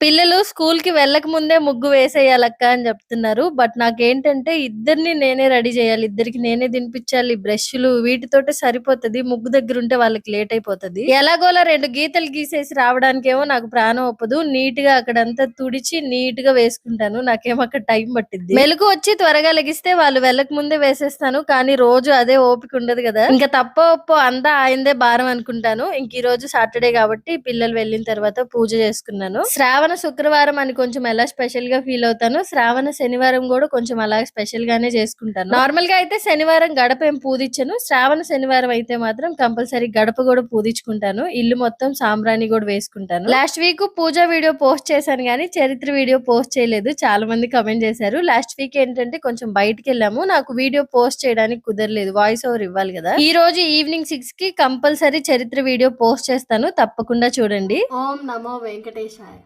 పిల్లలు స్కూల్కి వెళ్ళక ముందే ముగ్గు వేసేయాలక్క అని చెప్తున్నారు. బట్ నాకేంటంటే ఇద్దరిని నేనే రెడీ చేయాలి ఇద్దరికి నేనే తినిపించాలి బ్రష్లు వీటితోటే సరిపోతుంది ముగ్గు దగ్గర ఉంటే వాళ్ళకి లేట్ అయిపోతది ఎలాగోలా రెండు గీతలు గీసేసి రావడానికేమో నాకు ప్రాణం ఒప్పదు. నీట్గా అక్కడంతా తుడిచి నీట్గా వేసుకుంటాను. నాకేమో అక్కడ టైం పట్టింది మెలకు వచ్చి త్వరగా లెగిస్తే వాళ్ళు వెళ్ళక ముందే వేసేస్తాను. కానీ రోజు అదే ఓపిక ఉండదు కదా. ఇంకా తప్ప ఒప్పో అంతా ఆయందే భారం అనుకుంటాను. ఇంక ఈ రోజు సాటర్డే కాబట్టి పిల్లలు వెళ్ళిన తర్వాత పూజ చేసుకున్నాను. శ్రావణ శుక్రవారం అని కొంచెం ఎలా స్పెషల్గా ఫీల్ అవుతాను శ్రావణ శనివారం కూడా కొంచెం అలా స్పెషల్ గానే చేసుకుంటాను. నార్మల్గా అయితే శనివారం గడప ఏం పూజించను. శ్రావణ శనివారం అయితే మాత్రం కంపల్సరీ గడప కూడా పూజించుకుంటాను. ఇల్లు మొత్తం సాంబ్రాణి కూడా వేసుకుంటాను. Last week puja video post చేశాను కానీ చరిత్ర వీడియో పోస్ట్ చేయలేదు. చాలా మంది కమెంట్ చేశారు. లాస్ట్ వీక్ ఏంటంటే కొంచెం బయటికి వెళ్ళాము. నాకు వీడియో పోస్ట్ చేయడానికి కుదరలేదు. వాయిస్ ఓవర్ ఇవ్వాలి కదా. ఈ రోజు ఈవినింగ్ సిక్స్కి కంపల్సరీ చరిత్ర వీడియో పోస్ట్ చేస్తాను. తప్పకుండా చూడండి. ఓం నమో వెంకటేశాయ.